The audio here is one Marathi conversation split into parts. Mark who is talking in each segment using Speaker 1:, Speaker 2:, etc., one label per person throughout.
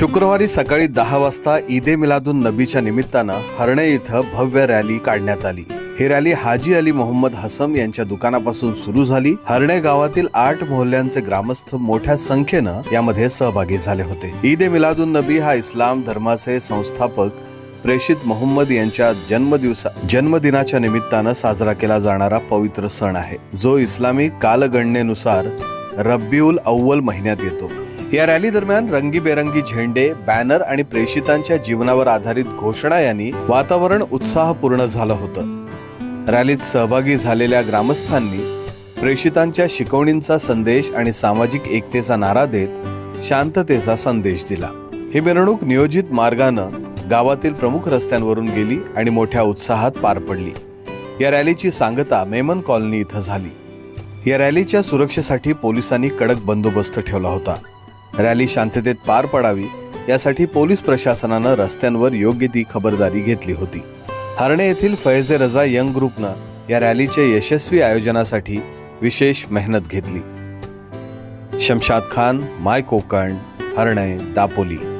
Speaker 1: शुक्रवारी सकाळी दहा वाजता ईदे मिलादून नबीच्या निमित्तानं हरणे इथं भव्य रॅली काढण्यात आली. ही रॅली हाजी अली मोहम्मद हसम यांच्या दुकानापासून सुरू झाली. हरणे गावातील आठ मोहल्ल्यांचे ग्रामस्थ मोठ्या संख्येनं यामध्ये सहभागी झाले होते. ईद ए मिलादुन नबी हा इस्लाम धर्माचे संस्थापक प्रेषित मोहम्मद यांच्या जन्मदिवसा जन्मदिनाच्या निमित्तानं साजरा केला जाणारा पवित्र सण आहे. जो इस्लामी कालगणनेनुसार रब्बीउल अव्वल महिन्यात येतो. या रॅली दरम्यान रंगीबेरंगी झेंडे बॅनर आणि प्रेषितांच्या जीवनावर आधारित घोषणा यांनी वातावरण उत्साहपूर्ण झालं होतं. रॅलीत सहभागी झालेल्या ग्रामस्थांनी प्रेषितांच्या शिकवणींचा संदेश आणि सामाजिक एकतेचा नारा देत शांततेचा संदेश दिला. ही मिरवणूक नियोजित मार्गानं गावातील प्रमुख रस्त्यांवरून गेली आणि मोठ्या उत्साहात पार पडली. या रॅलीची सांगता मेमन कॉलनी इथं झाली. या रॅलीच्या सुरक्षेसाठी पोलिसांनी कडक बंदोबस्त ठेवला होता. रॅली शांततेत पार पडावी यासाठी पोलीस प्रशासनानं रस्त्यांवर योग्य ती खबरदारी घेतली होती. हरणे येथील फैजे रजा यंग ग्रुपनं या रॅलीच्या यशस्वी आयोजनासाठी विशेष मेहनत घेतली. शमशाद खान माय कोकण हरणे दापोली.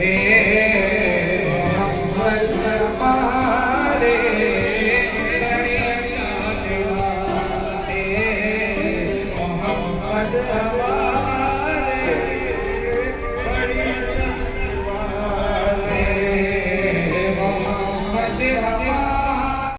Speaker 2: Hey.